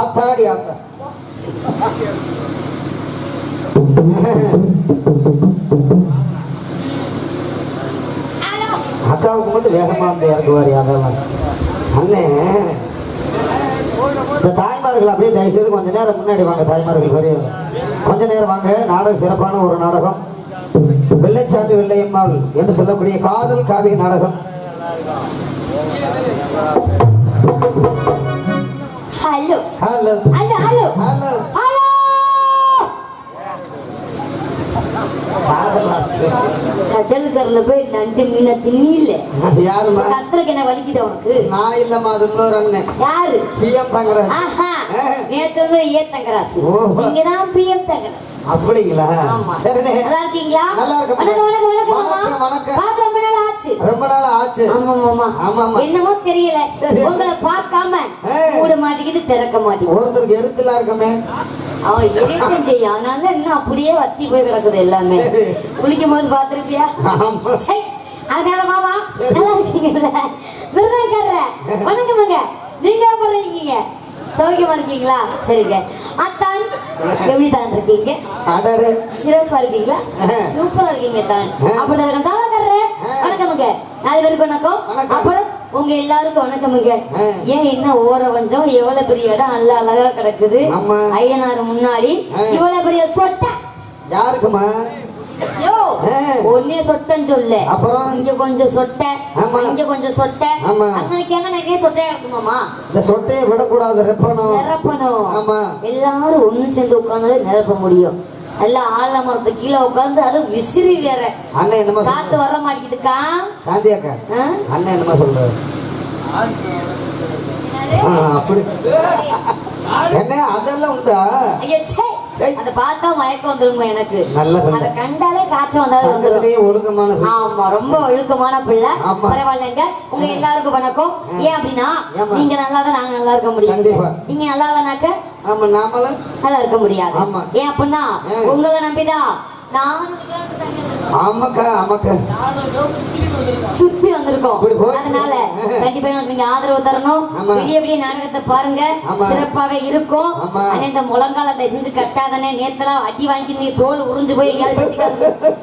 ஆத்தாடி ஆத்தா அக்காவுக்கு மட்டும் வேகமா வந்து இறக்குவார் அதெல்லாம் முன்னாடி வாங்க தாய்மார்கள் வரையும் கொஞ்ச நேரம் வாங்க நாடகம் சிறப்பான ஒரு நாடகம். வெள்ளைச்சாமி வெள்ளையம்மாள் என்று சொல்லக்கூடிய காதல் காவிய நாடகம். Hello hello hello hello hello hello காதலா கடல்கரில் போய் நண்டு மீனை தின்னில யாருமா கத்திரக்கு என்ன வலிக்குது உனக்கு? நான் இல்லம்மா அது இன்னொரு அண்ணன். யாரு? பிஎம் தங்கராஜ் ஆஹா. நேத்து வந்து ஏ தங்கராசு. நீங்க தான் பிஎம் தங்கராசு அப்படிங்களா? ஆமா. சரிண்ணே. நல்லா இருக்கீங்களா நல்லா இருக்கேன். வணக்கம் வணக்கம் வணக்கம் வணக்கம், மாமா. வணக்கம். பார்த்து ரொம்ப நாள் ஆச்சு. ரொம்ப நாள் ஆச்சு. ஆமா மாமா. ஆமாம்மா. என்னமோ தெரியல. உங்களை பார்க்காம. மூட மாட்டேங்குது திறக்க மாட்டேங்குது ஒருத்தருக்கு எரிச்சலா இருக்கமே. அவன் செய்யும் அதனால இன்னும் அப்படியே வத்தி போய் கிடக்குது எல்லாமே. குளிக்கும் போது பாத்திருப்பியா அதனால மாமா. நல்லா இருக்கீங்கல்ல? விருதாக்காரர வணக்கமுங்க. நீங்க இருக்கீங்க சௌக்கியமா இருக்கீங்களா? சரிங்க. அத்தான் எப்படி தான் இருக்கீங்க சிறப்பா இருக்கீங்களா. சூப்பரா இருக்கீங்க தான் ஆ. அப்படி இருக்கட்டும் தாவக்காரர ஆ. வணக்கமுங்க. நாலு பேருக்கு வணக்கம். அப்புறம் உங்க எல்லாருக்கும் வணக்கமுங்க. ஏன் என்ன ஓர வஞ்சம்? எவ்வளவு பெரிய இடம்? நல்ல அழகா கிடக்குது. ஐயனார் முன்னாடி. இவ்வளவு பெரிய சொட்டை. யாருக்குமா யோ. ஒன்னே சொட்டைன்னு சொல்லு. அப்புறம்? இங்க கொஞ்சம் சொட்டை ஆமா. இங்க கொஞ்சம் சொட்டை. ஆமா. அங்கனைக்கு அங்க நிறைய சொட்டையா இருக்குமாமா? இந்த சொட்டையை விடக்கூடாது ரெப்பணும். நிரப்பணும் ஆமா. எல்லாரும் ஒண்ணு சேர்ந்து உட்கார்ந்து நிரப்ப முடியும். நல்லா ஆல மரத்து கீழே உட்கார்ந்து அது விசிறி வேற. அண்ணன் என்னமா காத்து வர மாட்டேங்குதுக்கா? சாந்தி அக்கா? அண்ணன் என்னமா சொல்றாரு ஆ, அப்படி. என்ன அதெல்லாம் உண்டா? ஐயோ ச்சே சை. அதை பார்த்தா மயக்கம் வந்துருங்க எனக்கு. அதை கண்டாலே காய்ச்சல் சங்கத்திலேயே ஒழுக்கமான. ஆமா ரொம்ப ஒழுக்கமான பிள்ளை. பரவாயில்லைங்க உங்க எல்லாருக்கும் வணக்கம் ஏன் அப்படின்னா? நீங்க நல்லா தான் நாங்க நல்லா இருக்க முடியும். நீங்க நல்லா தானாக்க ஆமா நாமளும் நல்லா இருக்க முடியாது. ஏன் அப்படின்னா. உங்களை நம்பிதான் ஆமாக்கா ஆமாக்கா சுத்தி வந்திருக்கோம் அதனால. கண்டிப்பா நீங்க ஆதரவு தரணும். பெரிய பெரிய நாடகத்தை பாருங்க. சிறப்பாவே இருக்கும் இந்த முழங்காலத்தை செஞ்சு கட்டாதானே நேத்தெல்லாம் அடி வாங்கி நீ தோல் உறிஞ்சு போய்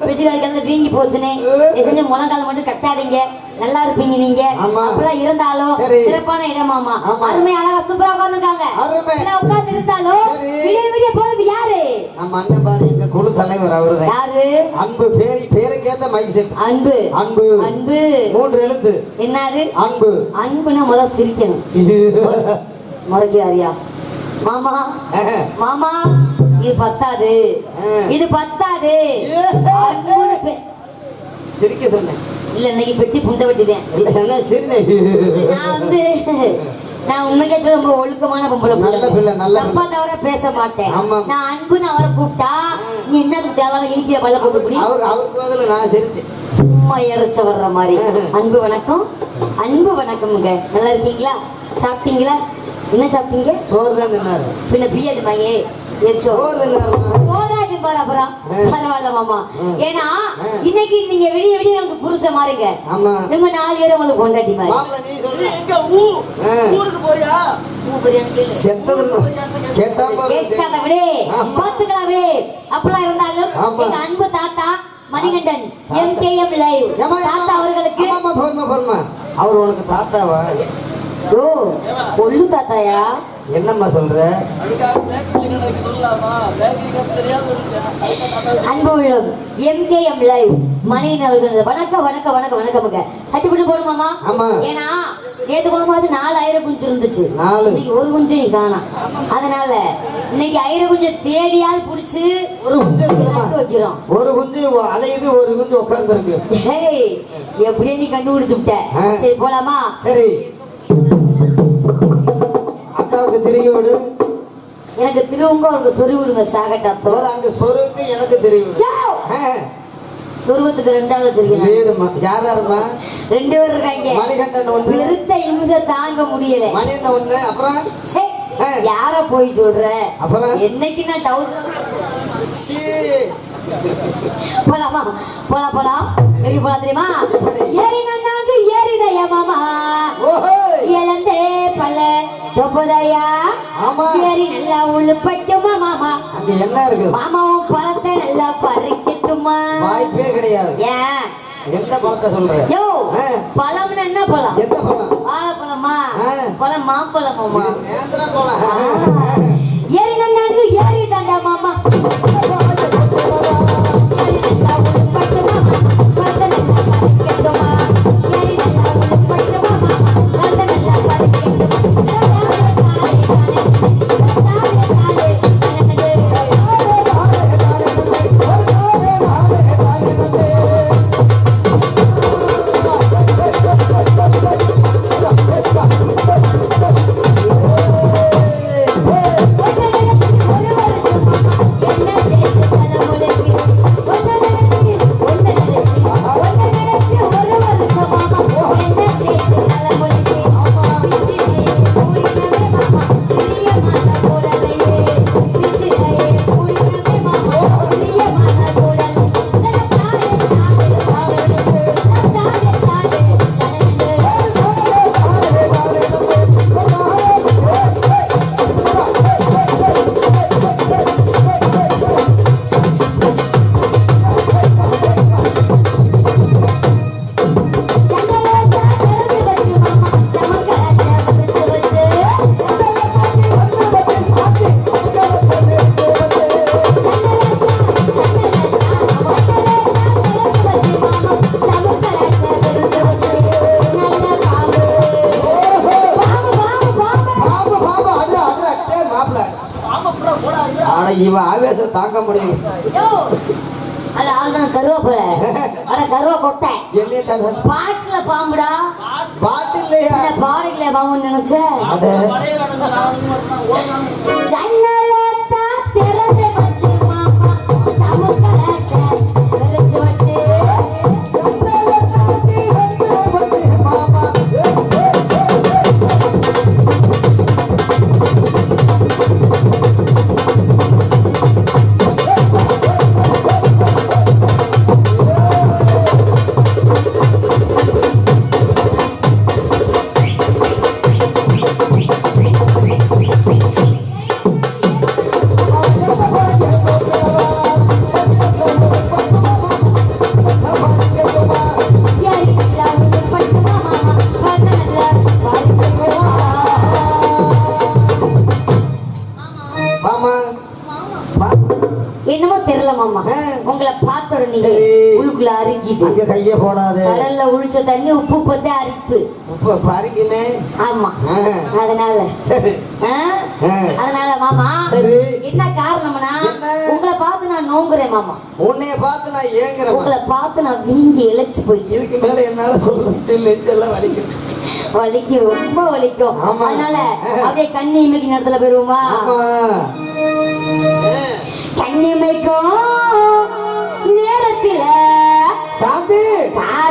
பெட்டிக்காது வீங்கி போச்சுனே செஞ்சு முழங்கால மட்டும் கட்டாதீங்க நல்லா இருப்பீங்க நீங்க ஆமா. அப்பெல்லாம் இருந்தாலும். சிறப்பான இடமாமா. அருமை அழகா சூப்பரா உட்கார்ந்து இருந்தாலும். விடிய விடிய போறது யாரு நம்ம அண்ணன் பாரு எங்க குழு தலைவர் அவருதான் யாரு? அன்பு பேரை பேருக்கு ஏத்த மைக் செட் அன்பு. அன்பு. அன்பு. மூன்று எழுத்து. என்னது அன்பு. அன்புனா முதல்ல சிரிக்கணும். முறைக்கிறாரியா மாமா. மாமா இது பத்தாது. இது பத்தாது. சிரிக்க சொன்னேன். இல்ல இன்னைக்கு பெட்டி புண்டை சிரினே? நான் வந்து நான் உண்மைக்கே ரொம்ப ஒழுக்கமான பொம்பளை பிள்ளை, தப்பா தவிர பேச மாட்டேன். நான் அன்புன்னு அவரை கூப்பிட்டா நீ என்னதுக்கு தேவையான இழுக்கிய பல்ல போட்டு சிரிச்சேன் சும்மா இறைச்ச வர்ற மாதிரி. அன்பு வணக்கம். அன்பு வணக்கம்ங்க. நல்லா இருக்கீங்களா? சாப்பிட்டீங்களா? என்ன சாப்பிட்டீங்க? சோறு தான் பின்ன பிஎட் தின்னாரு சோதாக்கு பாரு அப்புறம். பரவாயில்ல மாமா. ஏன்னா இன்னைக்கு நீங்க விடிய விடிய உங்களுக்கு புருஷ மாறுங்க. இவங்க நாலு பேரும் உங்களுக்கு கொண்டாட்டி மாதிரி எங்க ஊ. ஊருக்கு போறியா? அன்பு தாத்தா Manikandan M K M live தாத்தா? அவர்களுக்கு. அவர் உனக்கு தாத்தாவா? ஓ கொள்ளு தாத்தாயா? என்னம்மா சொல்ற? Anbu Ullam M K M live Manikandan அவர்கள். வணக்கம் வணக்கம் வணக்கம் வணக்கமுங்க கட்டிப்பிட்டு போடுமாமா ஆமா. ஏன்னா நேத்து குழம்பாச்சு நாலாயிரம் குஞ்சு இருந்துச்சு. நாலு. இன்னைக்கு ஒரு குஞ்சு நீ காணோம் அதனால இன்னைக்கு ஆயிரம் குஞ்சு தேடியாவது புடிச்சு ஒரு குஞ்சு வைக்கிறோம். ஒரு குஞ்சு அலையுது ஒரு குஞ்சு உட்கார்ந்து ஹேய், எப்படியே நீ கண்டுபிடிச்சு விட்ட. சரி போலாமா? சரி. அக்காவுக்கு திரும்பி விடு எனக்கு திருவுங்க ஒரு சொறி விடுங்க அதாவது அங்க சொருக்கு எனக்கு தெரியும் சொருவத்துக்கு ரெண்டாவது வச்சிருக்கேன் வீடுமா யாராருமா? ரெண்டு பேர் இருக்காங்க. மணிகண்டன் ஒண்ணு. பெருத்த இம்சம் தாங்க முடியல. மணியண்ணன் ஒண்ணு அப்புறம். யார போய் சொல்ற? அப்புறம்? என்னைக்கு நான் சீ. போலாமா? போலாம் போலாம். எப்படி போலாம் தெரியுமா? ஏறி நன்னாங்க ஏறிதயா மாமா. இழந்தே ஆமா. ஏறி நல்லா உழுப்பட்டுமா மாமா? அங்க என்ன இருக்குது மாமாவும் பழத்தை நல்லா பறிக்கட்டுமா? வாய்ப்பே கிடையாது. ஏன் எந்த பழத்தை சொல்ற? யோ ஆ. பழம்னு என்ன பழம்? எந்த பழம்? வாழைப்பழமா. பழம் மாம்பழமாமா பழம் ஆனா இவன் ஆவேசம் தாங்க முடியல அட ஆள்தான் கருவாப்புல. அட கருவா கொட்டை. பாட்டுல பாம்புடா. பாட்டு இல்லையா இந்த பாடையில பாம்புன்னு நினைச்சேன். ஜன்னலத்தா திறந்து வச்சு மாமா சமுக்கலத்தை கைய போடாது. கடல்ல உழிச்ச தண்ணி உப்பு பத்தே அரிப்பு. உப்பு ஆமா. அதனால. சரி. ஆ? ஆ. அதனால மாமா சரி. என்ன காரணம்னா? உங்களை பார்த்து நான் நோங்குறேன் மாமா. உன்னைய பார்த்து நான் ஏங்குறேன் உங்களை பார்த்து நான் வீங்கி இழைச்சு போய் இதுக்கு மேல என்னால சொல்ல நெஞ்செல்லாம் வலிக்கும் வலிக்கும் ரொம்ப வலிக்கும். ஆமா. அதனால அப்படியே கண்ணி இமைக்கு நேரத்துல போயிருவோமா? ஆமா. கண்ணி இமைக்கும்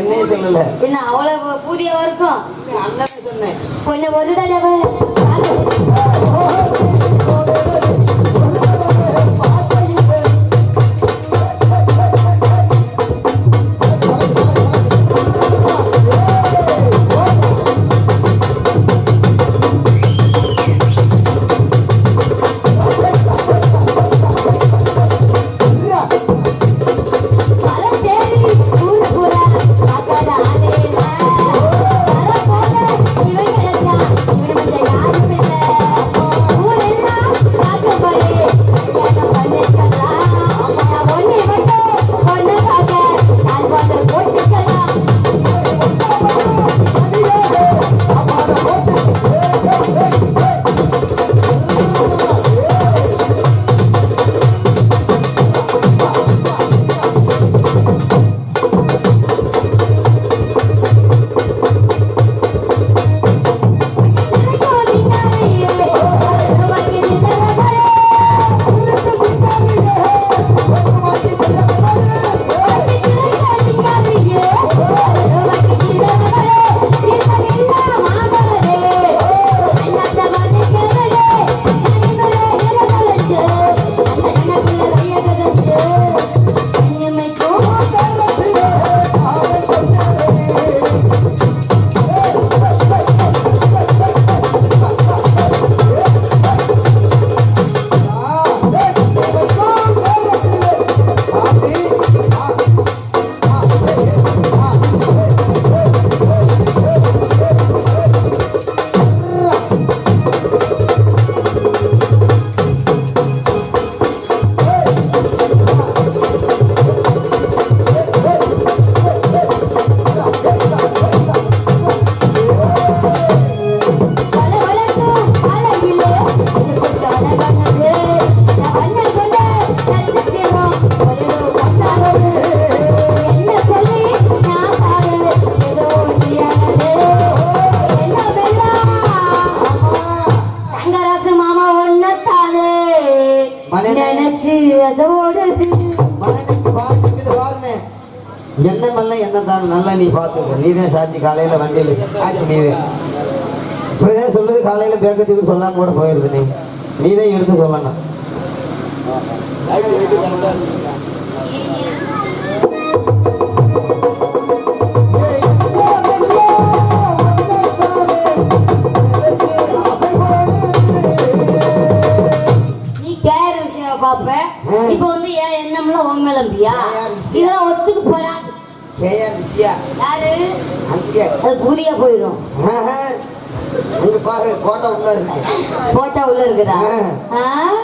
என்னைய சொல்லல. என்ன அவ்வளவு புதிய இருக்கும் அண்ணனே சொன்னேன். கொஞ்சம் ஒரு தடவை. தான் நல்லா நீ பார்த்துக்க. நீதே சாட்சி காலையில வண்டியில ஆச்சு நீதே இப்படிதான் சொல்லுது. காலையில பேக்கத்துக்கு சொல்லாம கூட போயிருது நீ. நீதே எடுத்து சொல்லணும். பாப்ப. இப்ப வந்து ஏன் எண்ணம்லாம் கேர் விஷயம். இதெல்லாம் ஒத்துக்கு போறா கேஆர் விஷயா யாரு? அங்கே பூதியா போயிடும். இங்க பாரு கோட்டை உள்ள இருக்கு. போட்டா உள்ள இருக்குதா?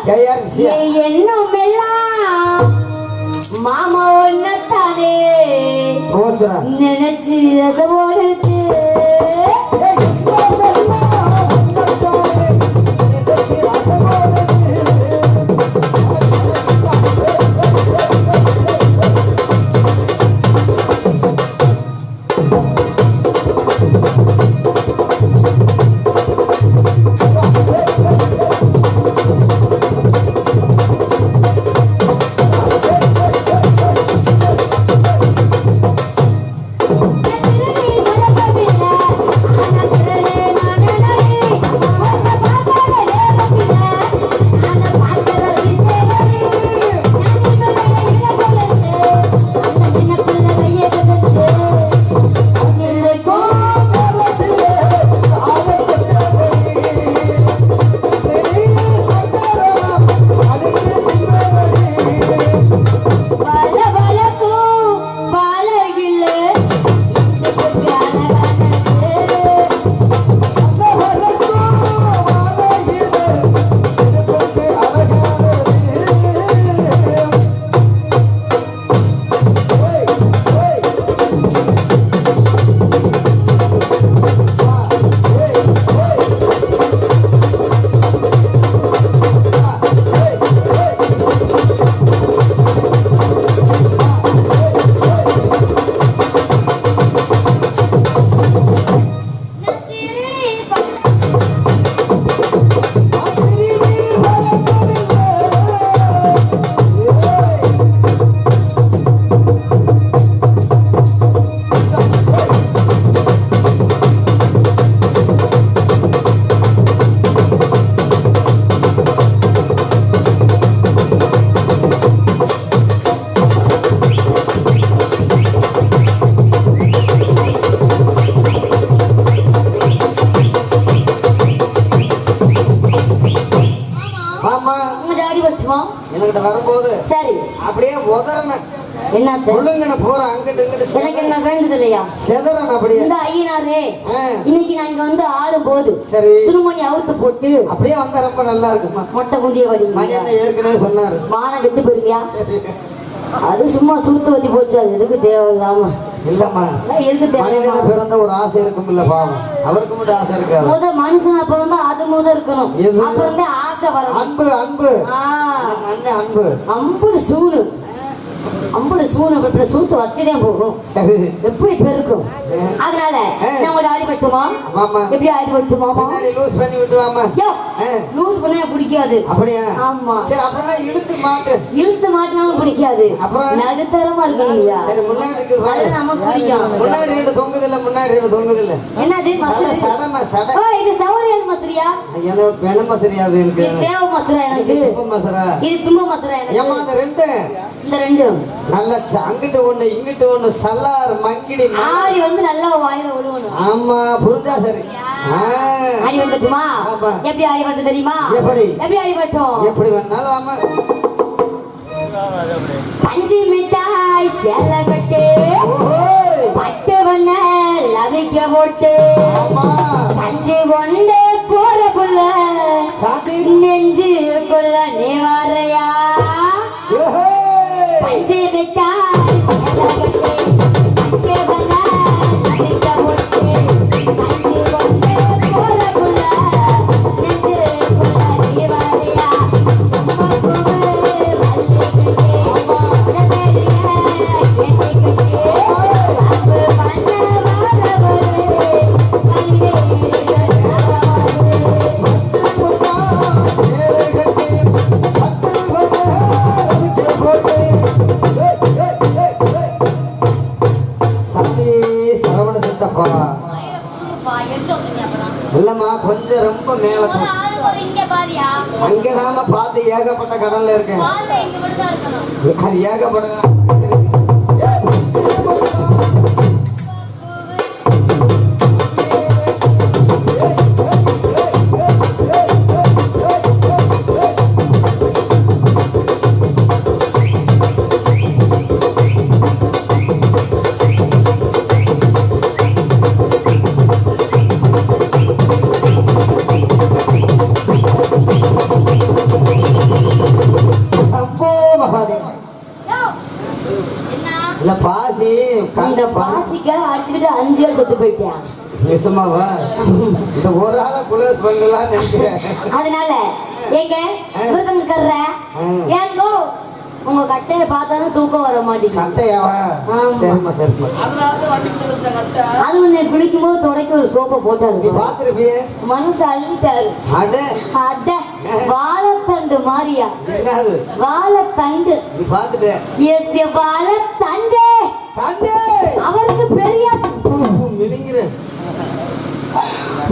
கேஆர் விஷயா என் எண்ணம் எல்லாம் மாமா ஒன்னத்தானே. நினைச்சு அசவோடுது என்னத்த முழுங்கன போற அங்கிட்டு இங்கிட்டு எனக்கு என்ன வேண்டுது இல்லையா செதறன் அப்படியே இந்த ஐயனாரே இன்னைக்கு நான் இங்க வந்து ஆடும் போது சரி. திருமணி அவுத்து போட்டு அப்படியே வந்தா ரொம்ப நல்லா இருக்குமா? மொட்டை குண்டிய வடிங்க. அண்ணன் ஏற்கனவே சொன்னாரு. மானம் கெட்டு போயிருவியா? அது சும்மா சூத்து வத்தி போச்சு அது எதுக்கு தேவையில்லாம? இல்லம்மா. எதுக்கு தேவை பிறந்த ஒரு ஆசை இருக்கும் இல்ல பாவம். அவருக்கு மட்டும் ஆசை முத மனுஷன் அது முத இருக்கணும்? அப்புறம் ஆசை வரணும். அன்பு அன்பு. அண்ணன் அன்பு. அம்புடு சூடு. சூடு அப்படி சூத்து வத்திதான் போகும். எப்படி பெருக்கும்? அதனால உங்களோட அடிபட்டுமா? எப்படி அடிபட்டுமாமா பின்னாடி லூஸ் பண்ணி விட்டுவாமா. லூஸ் பண்ண பிடிக்காது. அப்படியா? ஆமா. சரி அப்புறமா இழுத்து மாட்டு. இழுத்து மாட்டினாலும் பிடிக்காது. அப்புறம்? நடுத்தரமா இருக்கணும் ஐயா சரி முன்னாடி அது. நமக்கு பிடிக்கும். முன்னாடி ரெண்டு தொங்குது இல்ல முன்னாடி ரெண்டு தொங்குது இல்ல என்னது சடமா சட. ஓ இது மசுரியா? எனக்கு பெண மசரியாது எனக்கு. தேவ மசுரா எனக்கு. உப்பு மசரா. இது தும்ப மசுரா ஏமா எனக்கு அந்த ரெண்டு? இந்த ரெண்டும். நல்ல அங்கிட்டு ஒண்ணு இங்கிட்டு ஒண்ணு சல்லார் மங்கிடி ம- ஆடி வந்து நல்லா வாயில விழுவணும் ஆமா புரிஞ்சா சரி. ஆ. ஆடி வந்துட்டுமா? ஆமா. எப்படி ஆடி வந்து தெரியுமா? எப்படி? எப்படி ஆடி வட்டும் எப்படி வேணாலும் ஆமா. பஞ்சு மிட்டாய் சேல கட்டு. லவிக்க போட்டு. பஞ்சு கொண்டு போற புள்ள. சாந்தி. நெஞ்சுக்குள்ள நீ வரையா? ஏகப்பட்ட கடல்ல இருக்கேன். ஏகப்பட்ட இந்த பாசிக்காக அடிச்சுக்கிட்டு அஞ்சு பேர் செத்து போயிட்டேன். நிசமாவா இந்த ஒரு ஆளை குளோஸ் பண்ணலாம் நினைக்கிறேன். அதனால ஏங்க விருதங்கர்ற ம். ஏங்கோ உங்க கட்டையை பார்த்தாலும் தூக்கம் வர மாட்டேங்குது. கட்டையாவா. சரிம்மா சரிம்மா. அது ஒண்ணு குளிக்கும் போது தொடக்க ஒரு சோப்பை போட்டாரு. பாத்துருப்பியே மனசு அள்ளிட்டாரு. அட. அட. வாழைத்தண்டு மாறியா என்னது? வாழைத்தண்டு. நீ பாத்துட்ட எஸ் வாழைத்தண்டு. தந்தை அவருக்கு பெரிய மினிங்கிறேன்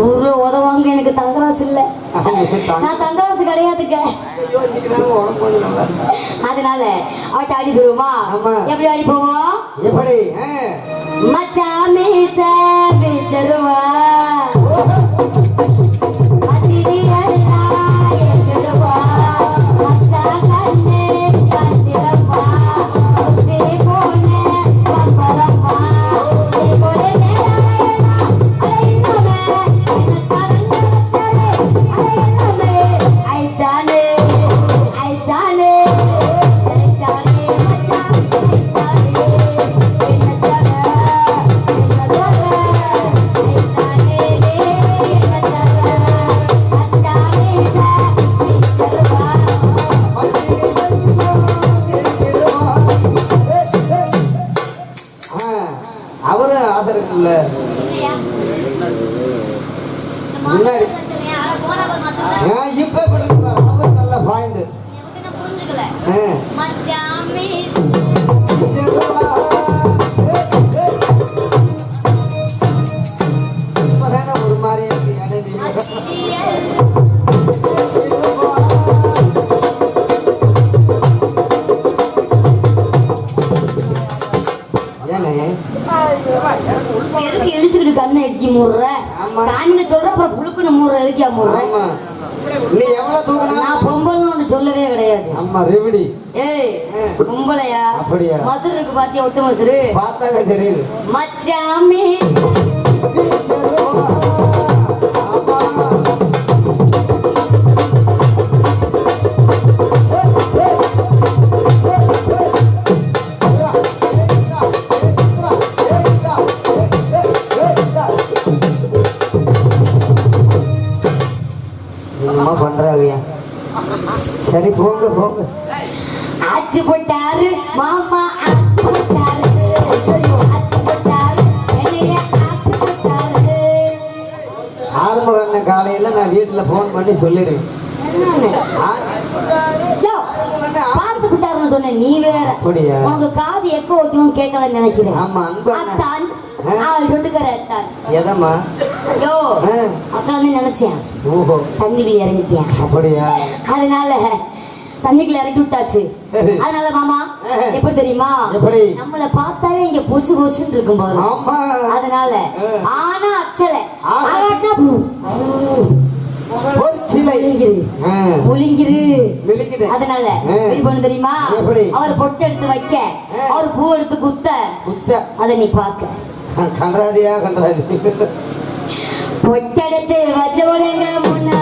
ஒரு உதவாங்க எனக்கு தங்கராசு இல்ல நான் தங்கராசு கிடையாதுங்க. அதனால அவட்ட அடி போடுவோமா. எப்படி அடி போவோம் எப்படி ஆ? மச்சாமே சேவிச்சருவா காமிங்க சொல்ற அப்புறம் புழுக்குன்னு மூடுற எதுக்கியா மூடுற ஆமா. நீ எவ்வளவு தூக்கினா? நான் பொம்பளைன்னு ஒண்ணு சொல்லவே கிடையாது. ஆமா ரெவிடி. ஏய் பொம்பளையா? அப்படியா? மசுரு இருக்கு பாத்தியா ஒட்டு மசுரு? பார்த்தாவே தெரியுது. மச்சாமி. சரி போங்க போங்க. ஆச்சு போட்டாரு மாமா ஆச்சு போட்டாரு. ஆச்சு போட்டாரு என்னைய ஆச்சு போட்டாரு. ஆறுமுக அண்ணன் காலையில நான் வீட்டுல போன் பண்ணி யோ, பார்த்து விட்டாருன்னு சொன்னேன் நீ வேற? உனக்கு காது எக்கோ வைக்கும் கேட்கலன்னு நினைக்கிறேன். ஆமா அன்பு அத்தான் அத்தான். எதம்மா? யோ நினைச்சேன். தண்ணிக்குள்ள இறங்கிட்டேன் அப்படியா? அதனால தண்ணிக்குள்ள இறக்கி விட்டாச்சு. அதனால மாமா. எப்படி தெரியுமா? நம்மள பார்த்தாலே இங்க பொசு பொசுன்னு இருக்கும் பாரு. அதனால. ஆனா அச்சல. அதனால தெரியுமா? அவர் பொட்டு எடுத்து வைக்க. அவர் பூ எடுத்து குத்த. அதை நீ பார்க்க. கன்றாதியா கன்றாதி പൊറ്റടുത്ത് വജോലങ്ങ മുന്നാ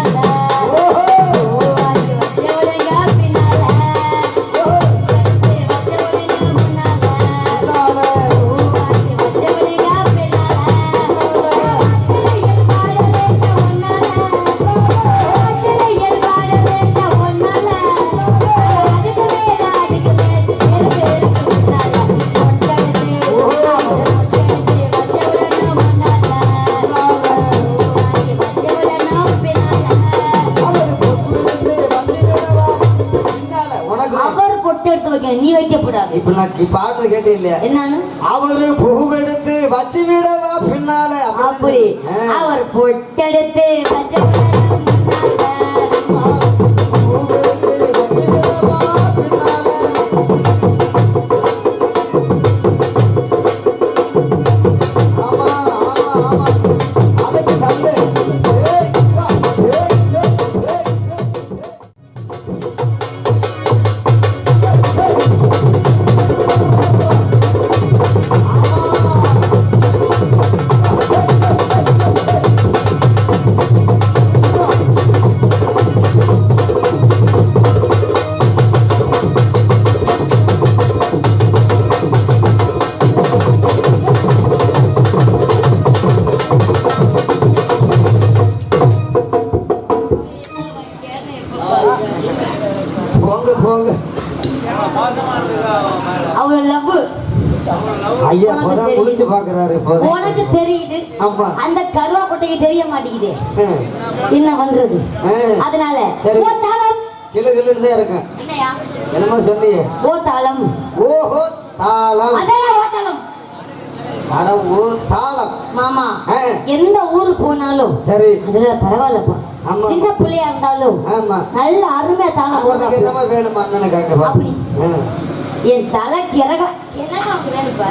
இப்ப நான் பாடுறது கேட்டே இல்லையா? என்னன்னு அவரு பூவெடுத்து வச்சு விடவா பின்னால. அப்படி. அவர் பொட்டெடுத்து வச்ச அவ்வளவு லவ் ஐயா உனக்கு இப்பதான் தெரியுது. குளிச்சு பாக்குறாரு இப்போ உனக்கு தெரியுது. ஆமா. அந்த கருவா கொட்டைக்கு தெரிய மாட்டேங்குது. என்ன பண்றது. அதனால. ஓ தாளம். கிளு கிளுன்னு தான் இருக்கேன். என்னையா? என்னமோ சொன்னியே. ஓ தாளம். ஓஹோ தாளம். அதான் ஓ தாளம். அட ஓ தாளம். மாமா. எந்த ஊருக்கு போனாலும் சரி. அதுல பரவாயில்லப்பா ஆமா. சின்ன பிள்ளையா இருந்தாலும் ஆமா. நல்ல அருமையா தாளம் வேணுமா? அண்ணனை கேட்கப்பா அப்படி. என் தலை கிறக. இப்ப?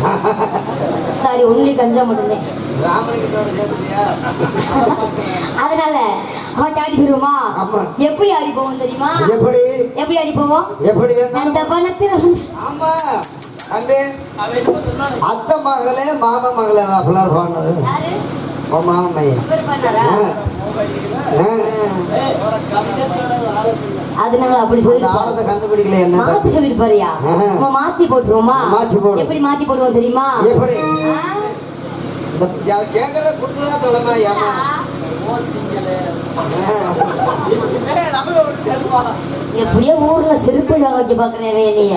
சாரி ஒன்லி கஞ்சா மட்டும்தான். அதனால அவன் ஆடி போயிருவோமா ஆமா. எப்படி ஆடி போவோம் தெரியுமா? எப்படி? எப்படி ஆடி போவோம்? எப்படி அந்த பணத்தில் ஆமா. அத்தை மகளே மாமா மகளே அப்படிலாம் உன் மாமன் பையன். ஆளுங்க அதனால அப்படி சொல்லி ஆழத்தை கண்டுபிடிக்கல என்ன மாத்தி சொல்லிருப்பாருயா. நம்ம மாத்தி போட்டுருவோமா? மாத்தி. எப்படி மாத்தி போடுவோம் தெரியுமா? எப்படி? ஆ? இந்த கேட்கறத கொடுத்துதா தலைமா ஏமா எப்படியோ ஊர்ல செருப்பு வைக்க பாக்குறேன் என்னைய.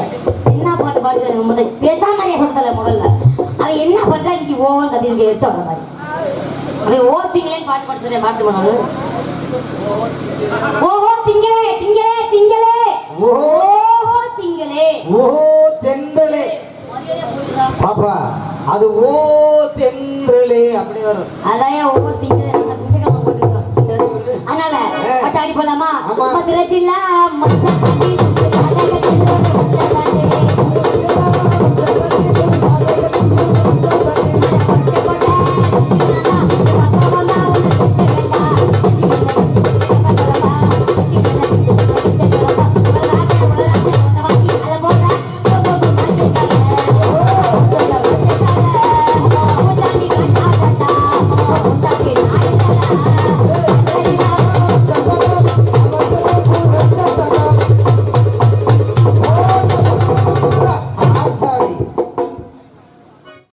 என்ன பாட்டு பாடுறது முதல் பேசாம சொல்றல முதல்ல. அவன் என்ன பண்றா? இன்னைக்கு ஓவன் கத்திரிக்கை வச்சு வர மாதிரி அவன் ஓத்திங்களேன்னு பாட்டு பாட்டு சொல்றேன் பாட்டு பண்ணாங்க ஓஹோ திங்களே திங்களே திங்களே ஓஹோ திங்களே ஓஹோ போயிடுறா. பாப்பா அது ஓ தென்றலே அப்படி வரும் அதான் ஓஹோ திங்களே. அதனால. பட்டாடி போலாமா. மதுரை ஜில்லா மச்சான்